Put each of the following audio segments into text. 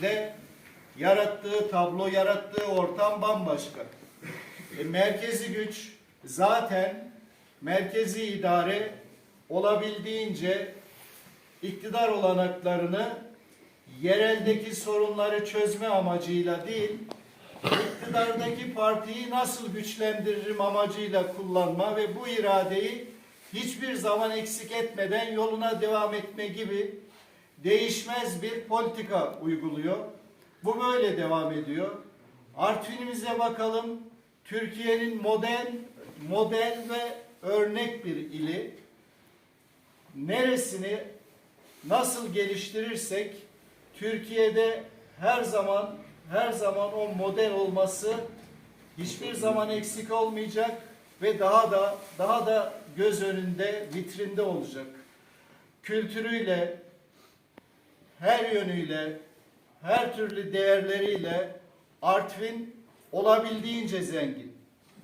içerisinde yarattığı tablo, yarattığı ortam bambaşka. E, merkezi güç zaten merkezi idare olabildiğince iktidar olanaklarını yereldeki sorunları çözme amacıyla değil, iktidardaki partiyi nasıl güçlendiririm amacıyla kullanma ve bu iradeyi hiçbir zaman eksik etmeden yoluna devam etme gibi değişmez bir politika uyguluyor. Bu böyle devam ediyor. Artvin'imize bakalım. Türkiye'nin model, model ve örnek bir ili. Neresini nasıl geliştirirsek Türkiye'de her zaman her zaman o model olması hiçbir zaman eksik olmayacak ve daha da daha da göz önünde vitrinde olacak. Kültürüyle her yönüyle her türlü değerleriyle Artvin olabildiğince zengin.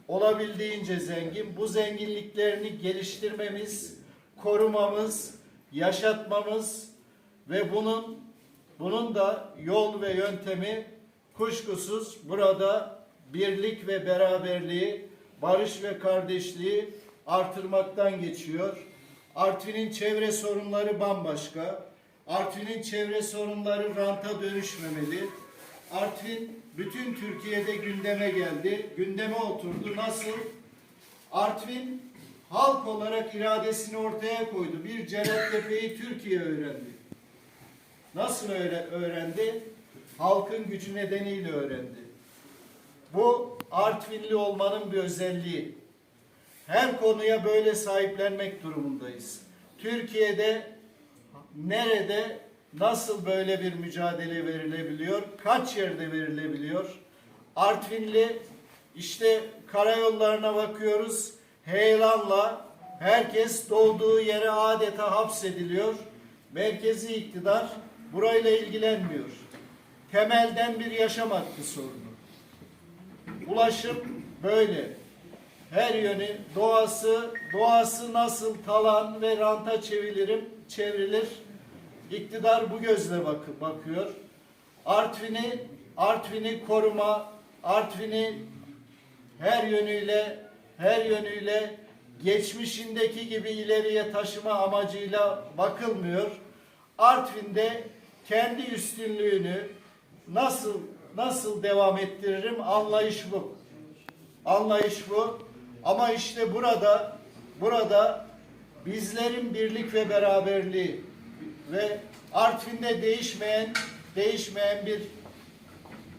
Olabildiğince zengin. Bu zenginliklerini geliştirmemiz, korumamız, yaşatmamız ve bunun bunun da yol ve yöntemi kuşkusuz burada birlik ve beraberliği, barış ve kardeşliği artırmaktan geçiyor. Artvin'in çevre sorunları bambaşka. Artvin'in çevre sorunları ranta dönüşmemeli. Artvin bütün Türkiye'de gündeme geldi. Gündeme oturdu. Nasıl? Artvin halk olarak iradesini ortaya koydu. Bir Celaltepe'yi Türkiye öğrendi. Nasıl öğre- öğrendi? Halkın gücü nedeniyle öğrendi. Bu Artvinli olmanın bir özelliği. Her konuya böyle sahiplenmek durumundayız. Türkiye'de nerede nasıl böyle bir mücadele verilebiliyor? Kaç yerde verilebiliyor? Artvinli işte karayollarına bakıyoruz. Heyelanla herkes doğduğu yere adeta hapsediliyor. Merkezi iktidar burayla ilgilenmiyor. Temelden bir yaşam hakkı sorunu. Ulaşım böyle. Her yönü doğası, doğası nasıl talan ve ranta çeviririm, çevrilir. İktidar bu gözle bakı, bakıyor. Artvin'i, Artvin'i koruma, Artvin'i her yönüyle, her yönüyle geçmişindeki gibi ileriye taşıma amacıyla bakılmıyor. Artvin'de kendi üstünlüğünü nasıl nasıl devam ettiririm anlayış bu. Anlayış bu. Ama işte burada burada bizlerin birlik ve beraberliği ve Artvin'de değişmeyen değişmeyen bir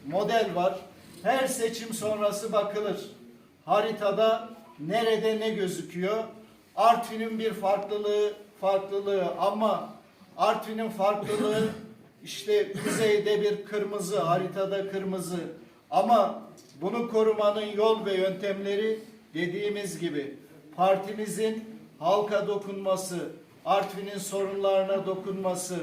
model var. Her seçim sonrası bakılır. Haritada nerede ne gözüküyor? Artvin'in bir farklılığı farklılığı ama Artvin'in farklılığı işte kuzeyde bir kırmızı, haritada kırmızı. Ama bunu korumanın yol ve yöntemleri dediğimiz gibi partimizin halka dokunması, Artvin'in sorunlarına dokunması,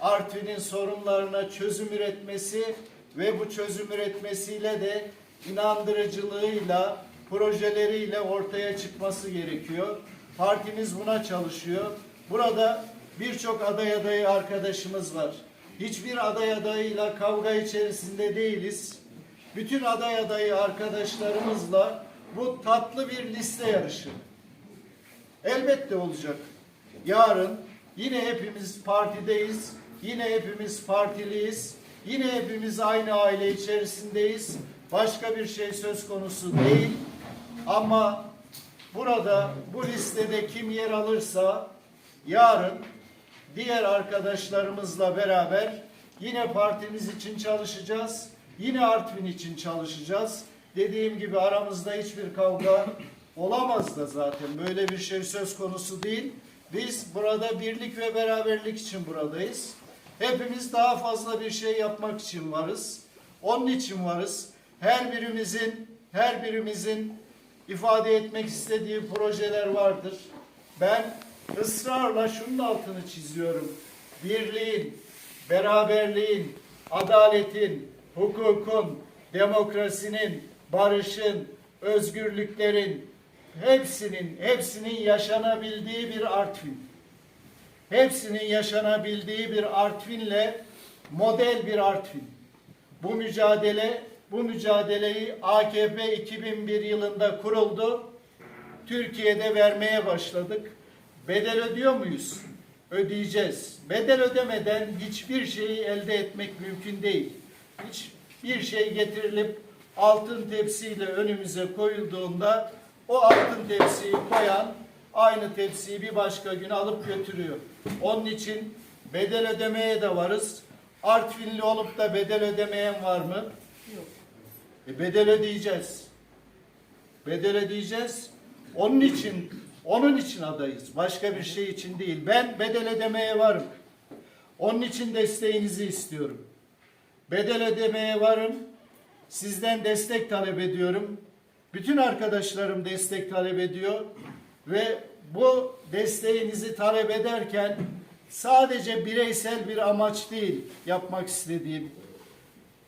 Artvin'in sorunlarına çözüm üretmesi ve bu çözüm üretmesiyle de inandırıcılığıyla, projeleriyle ortaya çıkması gerekiyor. Partimiz buna çalışıyor. Burada birçok aday adayı arkadaşımız var. Hiçbir aday adayıyla kavga içerisinde değiliz. Bütün aday adayı arkadaşlarımızla bu tatlı bir liste yarışı. Elbette olacak. Yarın yine hepimiz partideyiz. Yine hepimiz partiliyiz. Yine hepimiz aynı aile içerisindeyiz. Başka bir şey söz konusu değil. Ama burada bu listede kim yer alırsa yarın diğer arkadaşlarımızla beraber yine partimiz için çalışacağız. Yine Artvin için çalışacağız. Dediğim gibi aramızda hiçbir kavga olamaz da zaten. Böyle bir şey söz konusu değil. Biz burada birlik ve beraberlik için buradayız. Hepimiz daha fazla bir şey yapmak için varız. Onun için varız. Her birimizin her birimizin ifade etmek istediği projeler vardır. Ben ısrarla şunun altını çiziyorum. Birliğin, beraberliğin, adaletin, hukukun, demokrasinin, barışın, özgürlüklerin hepsinin hepsinin yaşanabildiği bir Artvin. Hepsinin yaşanabildiği bir Artvin'le model bir Artvin. Bu mücadele, bu mücadeleyi AKP 2001 yılında kuruldu. Türkiye'de vermeye başladık. Bedel ödüyor muyuz? Ödeyeceğiz. Bedel ödemeden hiçbir şeyi elde etmek mümkün değil. Hiçbir şey getirilip altın tepsiyle önümüze koyulduğunda o altın tepsiyi koyan aynı tepsiyi bir başka gün alıp götürüyor. Onun için bedel ödemeye de varız. Artvinli olup da bedel ödemeyen var mı? Yok. E bedel ödeyeceğiz. Bedel ödeyeceğiz. Onun için onun için adayız. Başka bir şey için değil. Ben bedel ödemeye varım. Onun için desteğinizi istiyorum. Bedel ödemeye varım. Sizden destek talep ediyorum. Bütün arkadaşlarım destek talep ediyor ve bu desteğinizi talep ederken sadece bireysel bir amaç değil yapmak istediğim.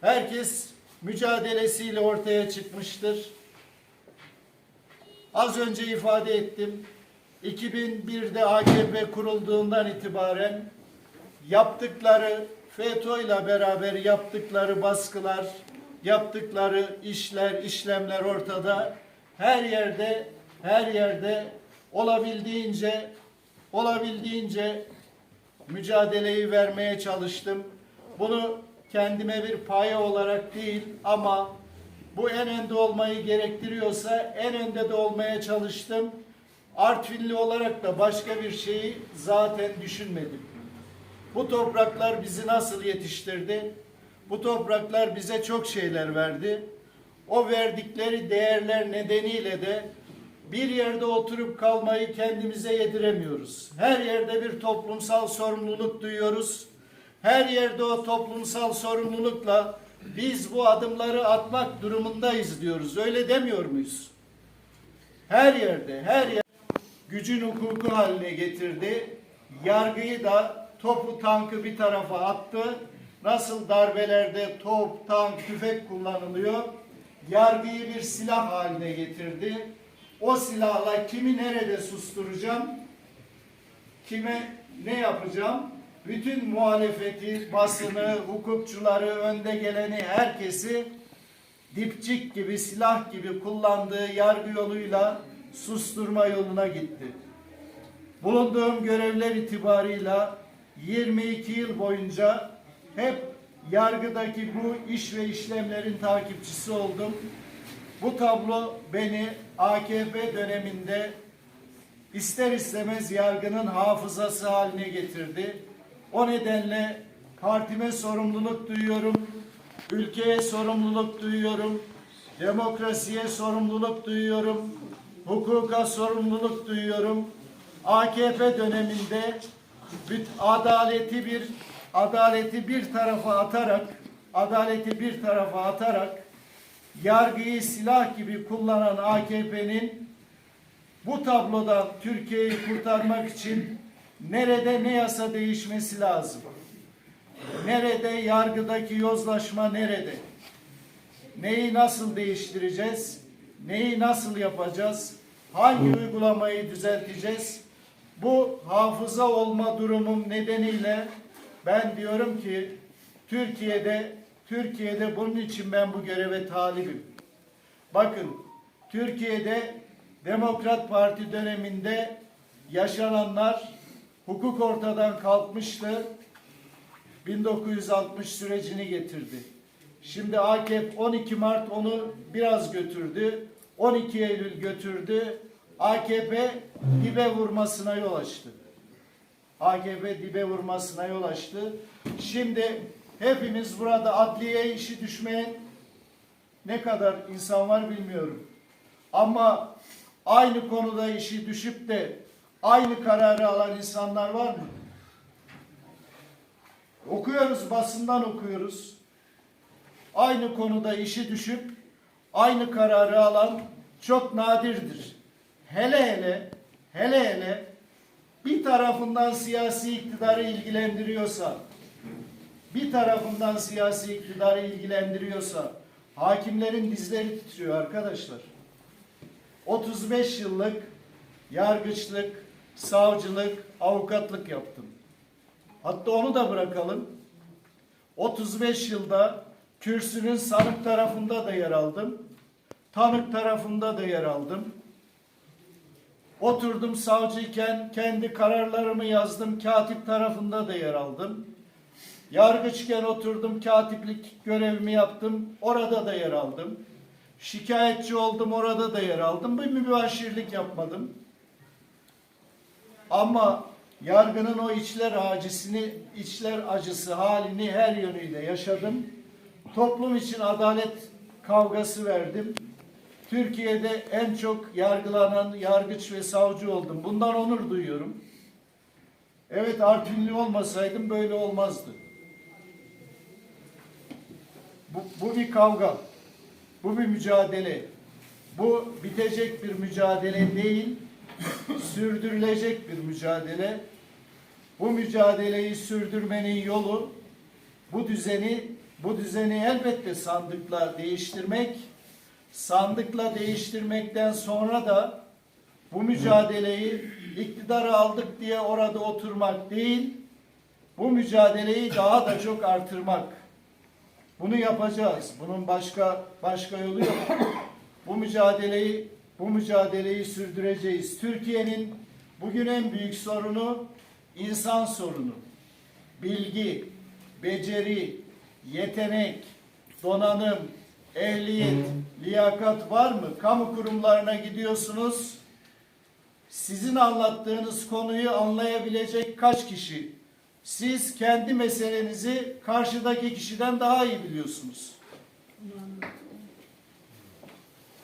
Herkes mücadelesiyle ortaya çıkmıştır. Az önce ifade ettim. 2001'de AKP kurulduğundan itibaren yaptıkları FETÖ ile beraber yaptıkları baskılar, yaptıkları işler, işlemler ortada. Her yerde, her yerde olabildiğince olabildiğince mücadeleyi vermeye çalıştım. Bunu kendime bir paya olarak değil ama bu en önde olmayı gerektiriyorsa en önde de olmaya çalıştım. Artvinli olarak da başka bir şeyi zaten düşünmedim. Bu topraklar bizi nasıl yetiştirdi? Bu topraklar bize çok şeyler verdi. O verdikleri değerler nedeniyle de bir yerde oturup kalmayı kendimize yediremiyoruz. Her yerde bir toplumsal sorumluluk duyuyoruz. Her yerde o toplumsal sorumlulukla biz bu adımları atmak durumundayız diyoruz. Öyle demiyor muyuz? Her yerde, her yer gücün hukuku haline getirdi. Yargıyı da topu tankı bir tarafa attı. Nasıl darbelerde top, tank, tüfek kullanılıyor? Yargıyı bir silah haline getirdi. O silahla kimi nerede susturacağım? Kime ne yapacağım? Bütün muhalefeti, basını, hukukçuları, önde geleni, herkesi dipçik gibi, silah gibi kullandığı yargı yoluyla susturma yoluna gitti. Bulunduğum görevler itibarıyla 22 yıl boyunca hep yargıdaki bu iş ve işlemlerin takipçisi oldum. Bu tablo beni AKP döneminde ister istemez yargının hafızası haline getirdi. O nedenle partime sorumluluk duyuyorum, ülkeye sorumluluk duyuyorum, demokrasiye sorumluluk duyuyorum, hukuka sorumluluk duyuyorum. AKP döneminde adaleti bir adaleti bir tarafa atarak adaleti bir tarafa atarak yargıyı silah gibi kullanan AKP'nin bu tablodan Türkiye'yi kurtarmak için nerede ne yasa değişmesi lazım? Nerede yargıdaki yozlaşma nerede? Neyi nasıl değiştireceğiz? Neyi nasıl yapacağız? Hangi uygulamayı düzelteceğiz? Bu hafıza olma durumum nedeniyle ben diyorum ki Türkiye'de Türkiye'de bunun için ben bu göreve talibim. Bakın Türkiye'de Demokrat Parti döneminde yaşananlar hukuk ortadan kalkmıştı. 1960 sürecini getirdi. Şimdi AKP 12 Mart onu biraz götürdü. 12 Eylül götürdü. AKP dibe vurmasına yol açtı. AKP dibe vurmasına yol açtı. Şimdi hepimiz burada adliye işi düşmeyen ne kadar insan var bilmiyorum. Ama aynı konuda işi düşüp de aynı kararı alan insanlar var mı? Okuyoruz, basından okuyoruz. Aynı konuda işi düşüp aynı kararı alan çok nadirdir. Hele hele, hele hele bir tarafından siyasi iktidarı ilgilendiriyorsa, bir tarafından siyasi iktidarı ilgilendiriyorsa, hakimlerin dizleri titriyor arkadaşlar. 35 yıllık yargıçlık, savcılık, avukatlık yaptım. Hatta onu da bırakalım. 35 yılda kürsünün sanık tarafında da yer aldım. Tanık tarafında da yer aldım. Oturdum savcıyken kendi kararlarımı yazdım. Katip tarafında da yer aldım. Yargıçken oturdum katiplik görevimi yaptım. Orada da yer aldım. Şikayetçi oldum orada da yer aldım. Bir mübaşirlik yapmadım. Ama yargının o içler acısını, içler acısı halini her yönüyle yaşadım. Toplum için adalet kavgası verdim. Türkiye'de en çok yargılanan yargıç ve savcı oldum. Bundan onur duyuyorum. Evet Artvinli olmasaydım böyle olmazdı. Bu, bu bir kavga. Bu bir mücadele. Bu bitecek bir mücadele değil, sürdürülecek bir mücadele. Bu mücadeleyi sürdürmenin yolu bu düzeni bu düzeni elbette sandıkla değiştirmek. Sandıkla değiştirmekten sonra da bu mücadeleyi iktidara aldık diye orada oturmak değil, bu mücadeleyi daha da çok artırmak. Bunu yapacağız. Bunun başka başka yolu yok. Bu mücadeleyi bu mücadeleyi sürdüreceğiz. Türkiye'nin bugün en büyük sorunu insan sorunu. Bilgi, beceri, yetenek, donanım, ehliyet, liyakat var mı? Kamu kurumlarına gidiyorsunuz. Sizin anlattığınız konuyu anlayabilecek kaç kişi? Siz kendi meselenizi karşıdaki kişiden daha iyi biliyorsunuz.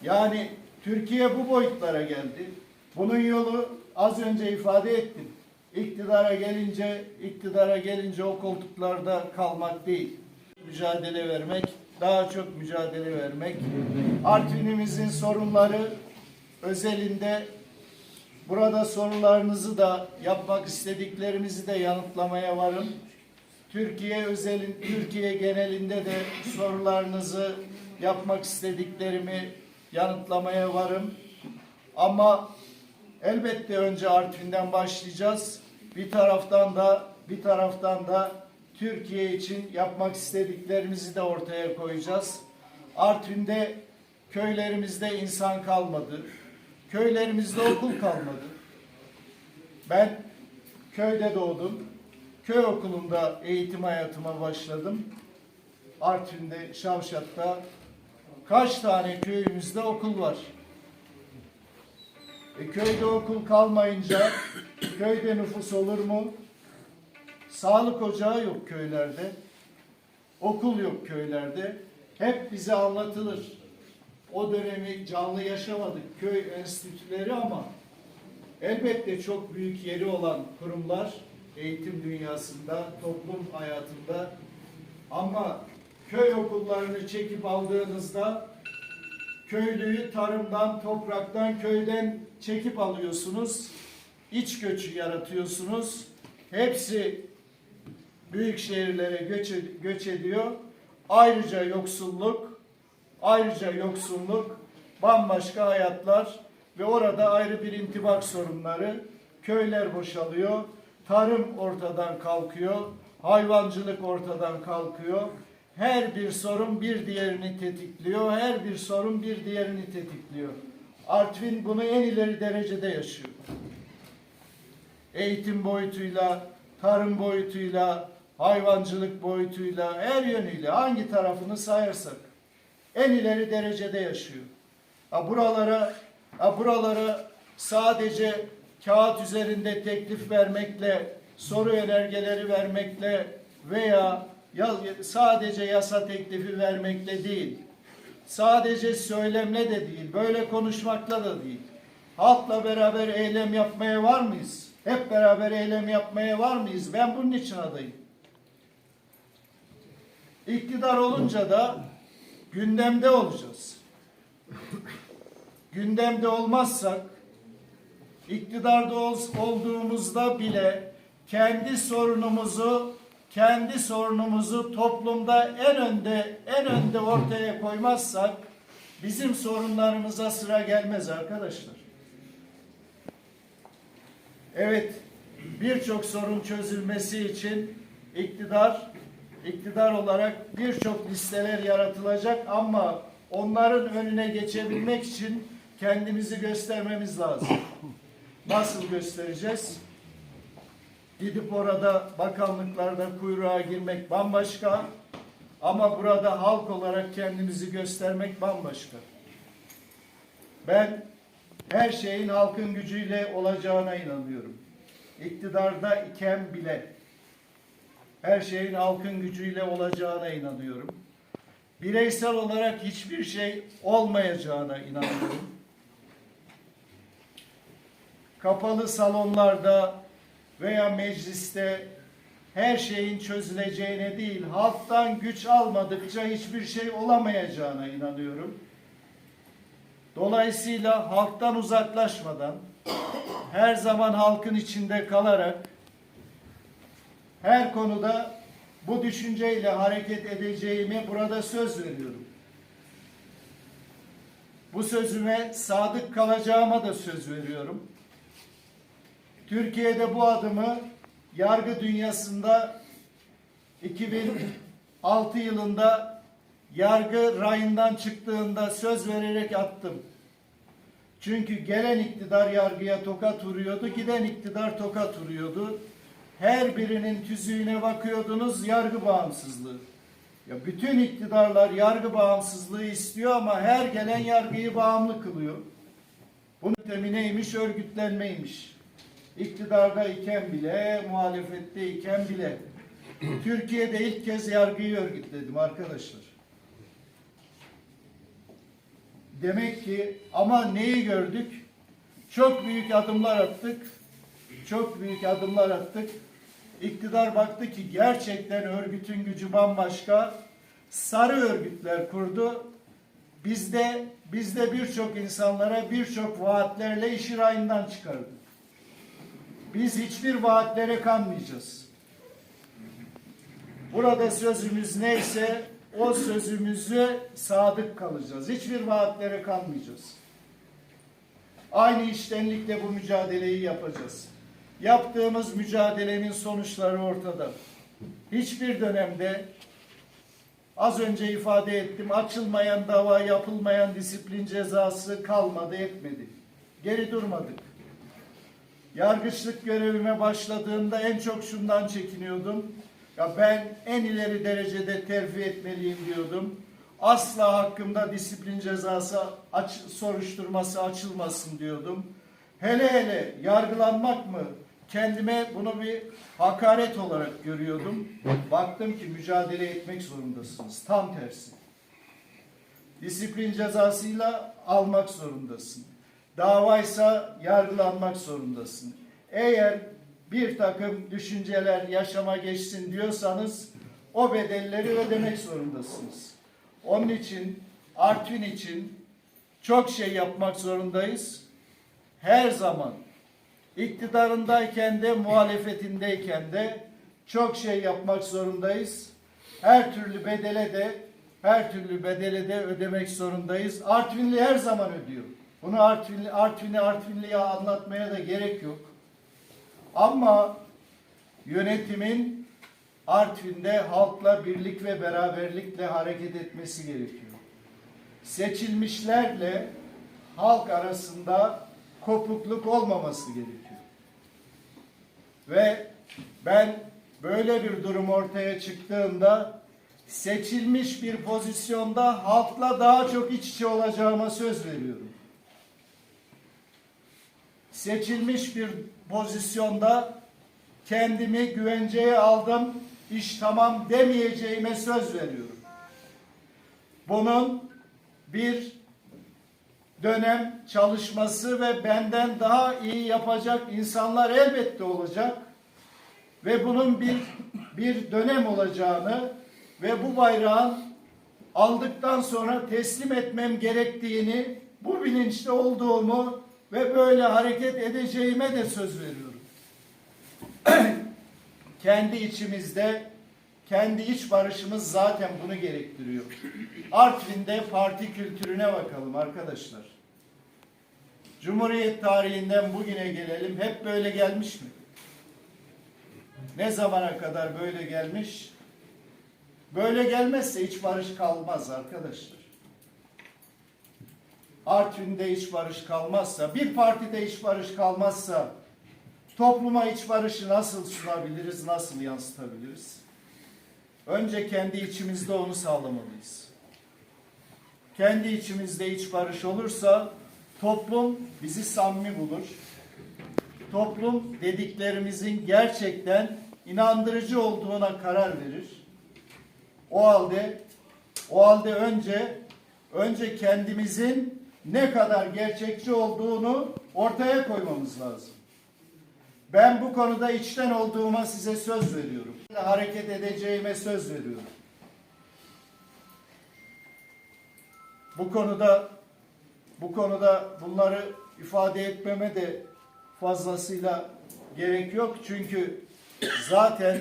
Yani Türkiye bu boyutlara geldi. Bunun yolu az önce ifade ettim. İktidara gelince, iktidara gelince o koltuklarda kalmak değil. Mücadele vermek, daha çok mücadele vermek. Artvin'imizin sorunları özelinde burada sorularınızı da yapmak istediklerimizi de yanıtlamaya varım. Türkiye özelin Türkiye genelinde de sorularınızı yapmak istediklerimi yanıtlamaya varım. Ama elbette önce Artvin'den başlayacağız. Bir taraftan da bir taraftan da Türkiye için yapmak istediklerimizi de ortaya koyacağız. Artvin'de köylerimizde insan kalmadı. Köylerimizde okul kalmadı. Ben köyde doğdum. Köy okulunda eğitim hayatıma başladım. Artvin'de, Şavşat'ta kaç tane köyümüzde okul var? E, köyde okul kalmayınca köyde nüfus olur mu? Sağlık ocağı yok köylerde. Okul yok köylerde. Hep bize anlatılır. O dönemi canlı yaşamadık köy enstitüleri ama elbette çok büyük yeri olan kurumlar eğitim dünyasında, toplum hayatında ama köy okullarını çekip aldığınızda köylüyü tarımdan, topraktan, köyden çekip alıyorsunuz. İç göçü yaratıyorsunuz. Hepsi büyük şehirlere göç, göç ediyor. Ayrıca yoksulluk, ayrıca yoksulluk, bambaşka hayatlar ve orada ayrı bir intibak sorunları. Köyler boşalıyor, tarım ortadan kalkıyor, hayvancılık ortadan kalkıyor. Her bir sorun bir diğerini tetikliyor, her bir sorun bir diğerini tetikliyor. Artvin bunu en ileri derecede yaşıyor. Eğitim boyutuyla, tarım boyutuyla, hayvancılık boyutuyla, her yönüyle hangi tarafını sayarsak en ileri derecede yaşıyor. Ha buralara, ha buralara sadece kağıt üzerinde teklif vermekle, soru önergeleri vermekle veya ya, sadece yasa teklifi vermekle değil, sadece söylemle de değil, böyle konuşmakla da değil. Halkla beraber eylem yapmaya var mıyız? Hep beraber eylem yapmaya var mıyız? Ben bunun için adayım. İktidar olunca da gündemde olacağız. gündemde olmazsak iktidarda ol- olduğumuzda bile kendi sorunumuzu kendi sorunumuzu toplumda en önde en önde ortaya koymazsak bizim sorunlarımıza sıra gelmez arkadaşlar. Evet, birçok sorun çözülmesi için iktidar iktidar olarak birçok listeler yaratılacak ama onların önüne geçebilmek için kendimizi göstermemiz lazım. Nasıl göstereceğiz? Gidip orada bakanlıklarda kuyruğa girmek bambaşka ama burada halk olarak kendimizi göstermek bambaşka. Ben her şeyin halkın gücüyle olacağına inanıyorum. İktidarda iken bile her şeyin halkın gücüyle olacağına inanıyorum. Bireysel olarak hiçbir şey olmayacağına inanıyorum. Kapalı salonlarda veya mecliste her şeyin çözüleceğine değil, halktan güç almadıkça hiçbir şey olamayacağına inanıyorum. Dolayısıyla halktan uzaklaşmadan, her zaman halkın içinde kalarak, her konuda bu düşünceyle hareket edeceğime burada söz veriyorum. Bu sözüme sadık kalacağıma da söz veriyorum. Türkiye'de bu adımı yargı dünyasında 2006 yılında yargı rayından çıktığında söz vererek attım. Çünkü gelen iktidar yargıya tokat vuruyordu, giden iktidar tokat vuruyordu. Her birinin tüzüğüne bakıyordunuz yargı bağımsızlığı. Ya bütün iktidarlar yargı bağımsızlığı istiyor ama her gelen yargıyı bağımlı kılıyor. Bunun temineymiş, örgütlenmeymiş. İktidarda iken bile, muhalefette iken bile. Türkiye'de ilk kez yargıyı örgütledim arkadaşlar. Demek ki ama neyi gördük? Çok büyük adımlar attık. Çok büyük adımlar attık. İktidar baktı ki gerçekten örgütün gücü bambaşka. Sarı örgütler kurdu. Bizde bizde birçok insanlara birçok vaatlerle işi rayından çıkardı. Biz hiçbir vaatlere kanmayacağız. Burada sözümüz neyse o sözümüzü sadık kalacağız. Hiçbir vaatlere kanmayacağız. Aynı iştenlikle bu mücadeleyi yapacağız. Yaptığımız mücadelenin sonuçları ortada. Hiçbir dönemde az önce ifade ettim açılmayan dava yapılmayan disiplin cezası kalmadı etmedi. Geri durmadık. Yargıçlık görevime başladığımda en çok şundan çekiniyordum. Ya ben en ileri derecede terfi etmeliyim diyordum. Asla hakkımda disiplin cezası aç, soruşturması açılmasın diyordum. Hele hele yargılanmak mı? Kendime bunu bir hakaret olarak görüyordum. Baktım ki mücadele etmek zorundasınız. Tam tersi. Disiplin cezasıyla almak zorundasın. Davaysa yargılanmak zorundasın. Eğer bir takım düşünceler yaşama geçsin diyorsanız o bedelleri ödemek zorundasınız. Onun için Artvin için çok şey yapmak zorundayız. Her zaman iktidarındayken de muhalefetindeyken de çok şey yapmak zorundayız. Her türlü bedele de her türlü bedele de ödemek zorundayız. Artvinli her zaman ödüyor. Bunu Artvinli, Artvinli, Artvinli'ye anlatmaya da gerek yok. Ama yönetimin Artvin'de halkla birlik ve beraberlikle hareket etmesi gerekiyor. Seçilmişlerle halk arasında kopukluk olmaması gerekiyor. Ve ben böyle bir durum ortaya çıktığında seçilmiş bir pozisyonda halkla daha çok iç içe olacağıma söz veriyorum. Seçilmiş bir pozisyonda kendimi güvenceye aldım, iş tamam demeyeceğime söz veriyorum. Bunun bir dönem çalışması ve benden daha iyi yapacak insanlar elbette olacak. Ve bunun bir bir dönem olacağını ve bu bayrağın aldıktan sonra teslim etmem gerektiğini bu bilinçte olduğumu ve böyle hareket edeceğime de söz veriyorum. kendi içimizde kendi iç barışımız zaten bunu gerektiriyor. Artvin'de parti kültürüne bakalım arkadaşlar. Cumhuriyet tarihinden bugüne gelelim. Hep böyle gelmiş mi? Ne zamana kadar böyle gelmiş? Böyle gelmezse hiç barış kalmaz arkadaşlar. Artvin'de hiç barış kalmazsa, bir partide hiç barış kalmazsa topluma iç barışı nasıl sunabiliriz, nasıl yansıtabiliriz? Önce kendi içimizde onu sağlamalıyız. Kendi içimizde iç barış olursa toplum bizi samimi bulur. Toplum dediklerimizin gerçekten inandırıcı olduğuna karar verir. O halde o halde önce önce kendimizin ne kadar gerçekçi olduğunu ortaya koymamız lazım. Ben bu konuda içten olduğuma size söz veriyorum. Hareket edeceğime söz veriyorum. Bu konuda bu konuda bunları ifade etmeme de fazlasıyla gerek yok. Çünkü zaten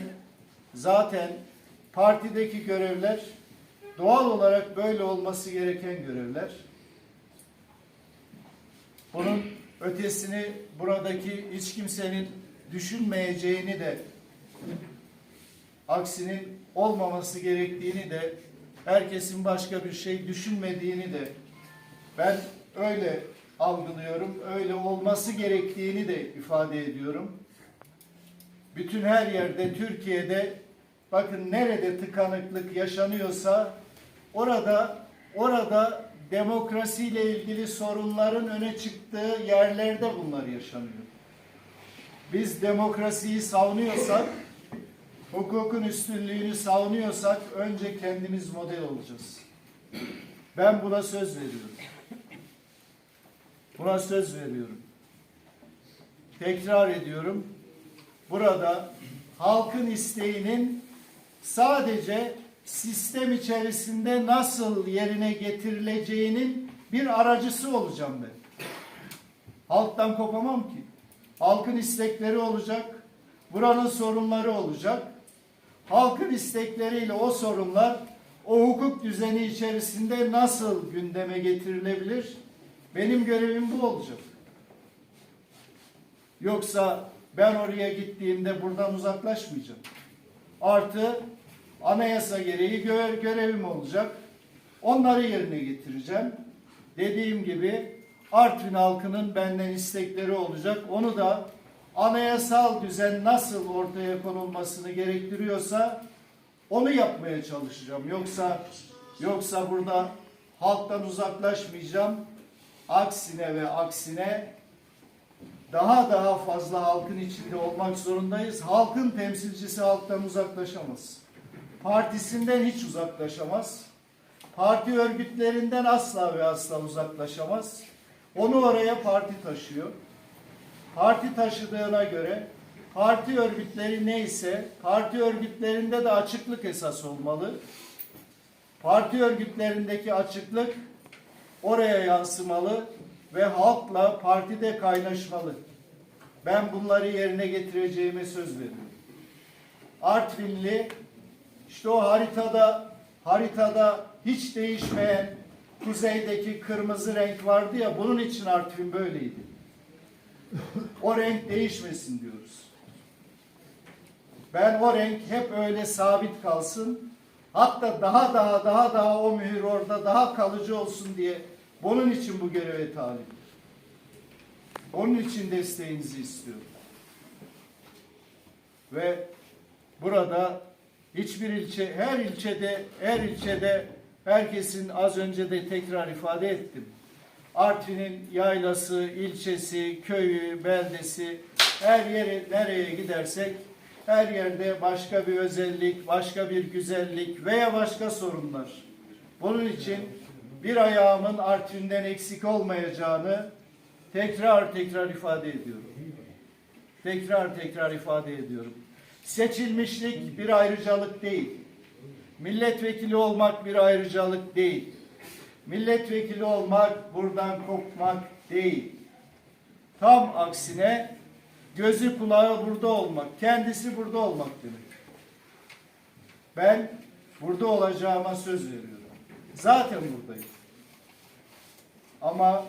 zaten partideki görevler doğal olarak böyle olması gereken görevler. Bunun ötesini buradaki hiç kimsenin düşünmeyeceğini de aksinin olmaması gerektiğini de herkesin başka bir şey düşünmediğini de ben öyle algılıyorum. Öyle olması gerektiğini de ifade ediyorum. Bütün her yerde Türkiye'de bakın nerede tıkanıklık yaşanıyorsa orada orada demokrasiyle ilgili sorunların öne çıktığı yerlerde bunlar yaşanıyor. Biz demokrasiyi savunuyorsak, hukukun üstünlüğünü savunuyorsak önce kendimiz model olacağız. Ben buna söz veriyorum. Buna söz veriyorum. Tekrar ediyorum. Burada halkın isteğinin sadece sistem içerisinde nasıl yerine getirileceğinin bir aracısı olacağım ben. Halktan kopamam ki. Halkın istekleri olacak. Buranın sorunları olacak. Halkın istekleriyle o sorunlar o hukuk düzeni içerisinde nasıl gündeme getirilebilir? Benim görevim bu olacak. Yoksa ben oraya gittiğimde buradan uzaklaşmayacağım. Artı anayasa gereği gö- görevim olacak. Onları yerine getireceğim. Dediğim gibi Artvin halkının benden istekleri olacak. Onu da anayasal düzen nasıl ortaya konulmasını gerektiriyorsa onu yapmaya çalışacağım. Yoksa yoksa burada halktan uzaklaşmayacağım. Aksine ve aksine daha daha fazla halkın içinde olmak zorundayız. Halkın temsilcisi halktan uzaklaşamaz. Partisinden hiç uzaklaşamaz. Parti örgütlerinden asla ve asla uzaklaşamaz. Onu oraya parti taşıyor. Parti taşıdığına göre parti örgütleri neyse parti örgütlerinde de açıklık esas olmalı. Parti örgütlerindeki açıklık oraya yansımalı ve halkla partide kaynaşmalı. Ben bunları yerine getireceğime söz veriyorum. Artvinli işte o haritada haritada hiç değişmeyen kuzeydeki kırmızı renk vardı ya bunun için Artvin böyleydi. O renk değişmesin diyoruz. Ben o renk hep öyle sabit kalsın. Hatta daha daha daha daha o mühür orada daha kalıcı olsun diye bunun için bu göreve talibim. Onun için desteğinizi istiyorum. Ve burada hiçbir ilçe, her ilçede, her ilçede herkesin az önce de tekrar ifade ettim. Artvin'in yaylası, ilçesi, köyü, beldesi, her yere nereye gidersek her yerde başka bir özellik, başka bir güzellik veya başka sorunlar. Bunun için bir ayağımın Artvin'den eksik olmayacağını tekrar tekrar ifade ediyorum. Tekrar tekrar ifade ediyorum. Seçilmişlik bir ayrıcalık değil. Milletvekili olmak bir ayrıcalık değil. Milletvekili olmak buradan kopmak değil. Tam aksine gözü kulağı burada olmak, kendisi burada olmak demek. Ben burada olacağıma söz veriyorum. Zaten buradayım. Ama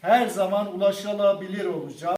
her zaman ulaşılabilir olacağım.